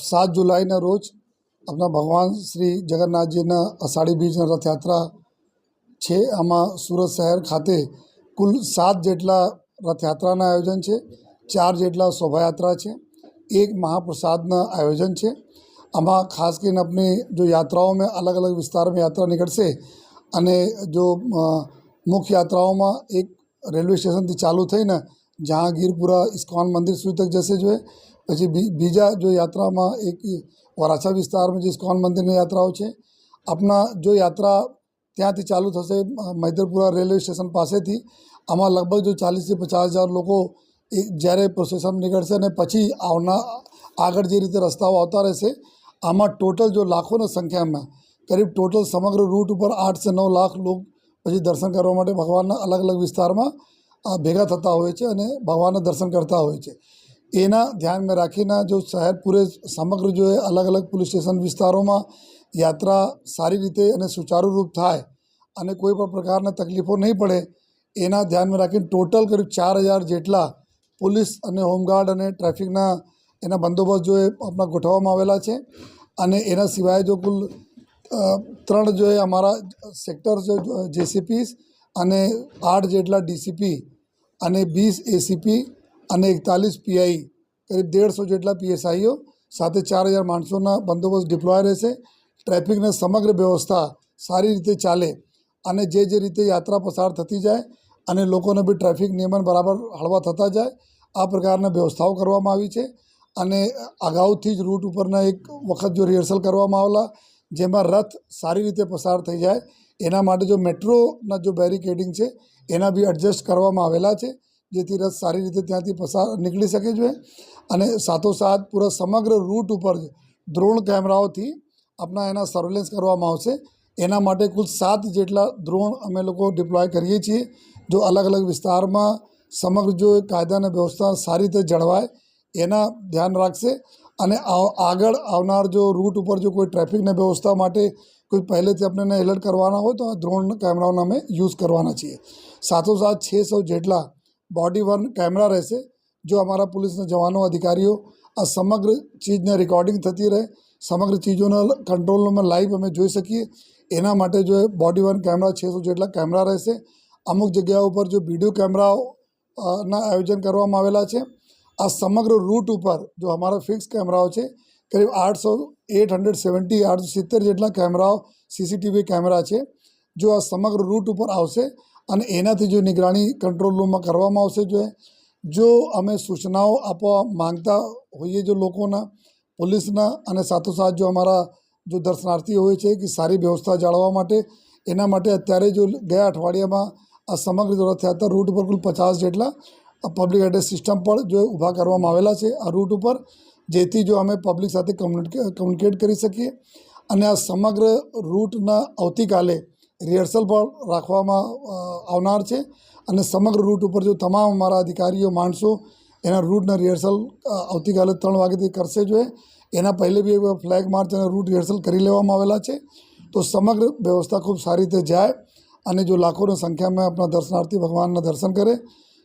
સાત જુલાઈના રોજ આપણા ભગવાન શ્રી જગન્નાથજીના અષાઢી બીજના રથયાત્રા છે. આમાં સુરત શહેર ખાતે કુલ સાત જેટલા રથયાત્રાના આયોજન છે. ચાર જેટલા શોભાયાત્રા છે. એક મહાપ્રસાદના આયોજન છે. આમાં ખાસ કરીને આપણી જો યાત્રાઓમાં અલગ અલગ વિસ્તારમાં યાત્રા નીકળશે અને જો મુખ્ય યાત્રાઓમાં એક રેલવે સ્ટેશનથી ચાલુ થઈને જહાંગીરપુરા ઇસ્કોન મંદિર સુધી તક જશે જોઈએ પછી બીજા જો યાત્રામાં એક વરાછા વિસ્તારમાં જે ઇસ્કોન મંદિરની યાત્રાઓ છે, આપના જો યાત્રા ત્યાંથી ચાલુ થશે મૈદરપુરા રેલવે સ્ટેશન પાસેથી, આમાં લગભગ જો ચાલીસથી પચાસ હજાર લોકો એ જ્યારે પ્રોસેસન નીકળશે અને પછી આવના આગળ જે રીતે રસ્તાઓ આવતા રહેશે, આમાં ટોટલ જો લાખોની સંખ્યામાં, કરીબ ટોટલ સમગ્ર રૂટ ઉપર આઠથી નવ લાખ લોક પછી દર્શન કરવા માટે ભગવાનના અલગ અલગ વિસ્તારમાં ભેગા થતા હોય છે અને ભગવાનના દર્શન કરતા હોય છે. એના ધ્યાનમાં રાખીને જો શહેર પૂરે સમગ્ર જો અલગ અલગ પોલીસ સ્ટેશન વિસ્તારોમાં યાત્રા સારી રીતે અને સુચારુરૂપ થાય અને કોઈ પણ પ્રકારના તકલીફો નહીં પડે, એના ધ્યાનમાં રાખીને ટોટલ કરીબ ચાર હજાર જેટલા પોલીસ અને હોમગાર્ડ અને ટ્રાફિકના એના બંદોબસ્ત જો આપણા ગોઠવવામાં આવેલા છે અને એના સિવાય જો કુલ ત્રણ જો એ અમારા સેક્ટર જો, જેસીપીસ અને આઠ જેટલા ડીસીપી અને વીસ એસીપી અને એકતાલીસ પીઆઈ, કરીબ દેડસો જેટલા પીએસઆઈઓ, સાથે ચાર હજાર માણસોના બંદોબસ્ત ડિપ્લોય રહેશે. ટ્રાફિકને સમગ્ર વ્યવસ્થા સારી રીતે ચાલે અને જે જે રીતે યાત્રા પસાર થતી જાય અને લોકોને બી ટ્રાફિક નિયમન બરાબર હળવા થતા જાય, આ પ્રકારના વ્યવસ્થાઓ કરવામાં આવી છે. અને અગાઉથી જ રૂટ ઉપરના એક વખત જો રિહર્સલ કરવામાં આવેલા, જેમાં રથ સારી રીતે પસાર થઈ જાય, એના માટે જો મેટ્રોના જો બેરિકેડિંગ છે, એના બી એડજસ્ટ કરવામાં આવેલા છે. જેથી રસ સારી રીતે ત્યાંથી પસાર નીકળી શકે છે અને સાથોસાથ પૂરા સમગ્ર રૂટ ઉપર દ્રોણ કેમેરાઓથી આપણા એના સર્વેલન્સ કરવામાં આવશે. એના માટે કુલ સાત જેટલા દ્રોણ અમે લોકો ડિપ્લોય કરીએ છીએ. જો અલગ અલગ વિસ્તારમાં સમગ્ર જો કાયદા અને વ્યવસ્થા સારી રીતે જળવાય, એના ધ્યાન રાખશે અને આગળ આવનાર જો રૂટ ઉપર જો કોઈ ટ્રાફિકની વ્યવસ્થા માટે કોઈ પહેલેથી આપણને એલર્ટ કરવાના હોય તો આ દ્રોણ કેમેરાઓનો અમે યુઝ કરવાના છીએ. સાથોસાથ છસો જેટલા બોડી વન કેમેરા રહેશે, જો અમારા પોલીસના જવાનો અધિકારીઓ આ સમગ્ર ચીજને રેકોર્ડિંગ થતી રહે, સમગ્ર ચીજોના કંટ્રોલમાં લાઈવ અમે જોઈ શકીએ. એના માટે જો બોડી વન કેમેરા છસો જેટલા કેમેરા રહેશે, અમુક જગ્યાઓ ઉપર જો વીડિયો કેમેરાઓ ના આયોજન કરવામાં આવેલા છે, આ સમગ્ર રૂટ ઉપર જો અમારા ફિક્સ કેમેરાઓ છે, કરીબ આઠસો એટ હંડ્રેડ સેવન્ટી આઠસો સિત્તેર જેટલા કેમેરાઓ સીસીટીવી કેમેરા છે, જો આ સમગ્ર રૂટ ઉપર આવશે અને એનાથી જો નિગરાણી કંટ્રોલ રૂમમાં કરવામાં આવશે જો જો અમે સૂચનાઓ આપવા માંગતા હોઈએ જો લોકોના, પોલીસના અને સાથોસાથ જો અમારા જો દર્શનાર્થી હોય છે કે સારી વ્યવસ્થા જાળવવા માટે, એના માટે અત્યારે જો ગયા અઠવાડિયામાં આ સમગ્ર થયા હતા રૂટ ઉપર કુલ પચાસ જેટલા પબ્લિક એડ્રેસ સિસ્ટમ પણ જો ઊભા કરવામાં આવેલા છે, આ રૂટ ઉપર જેથી જો અમે પબ્લિક સાથે કમ્યુનિકે કમ્યુનિકેટ કરી શકીએ અને આ સમગ્ર રૂટના આવતીકાલે રિહર્સલ પણ રાખવામાં આવનાર છે અને સમગ્ર રૂટ ઉપર જો તમામ અમારા અધિકારીઓ, માણસો એના રૂટના રિહર્સલ આવતીકાલે ત્રણ વાગ્યાથી કરશે જોઈએ એના પહેલે બી ફ્લેગ માર્ચ અને રૂટ રિહર્સલ કરી લેવામાં આવેલા છે. તો સમગ્ર વ્યવસ્થા ખૂબ સારી રીતે જાય અને જો લાખોની સંખ્યામાં આપણા દર્શનાર્થી ભગવાનના દર્શન કરે,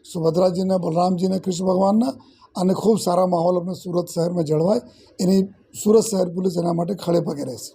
સુભદ્રાજીના, બલરામજીના, કૃષ્ણ ભગવાનના અને ખૂબ સારા માહોલ આપણે સુરત શહેરમાં જળવાય, એની સુરત શહેર પોલીસ એના માટે ખડે પગે રહેશે.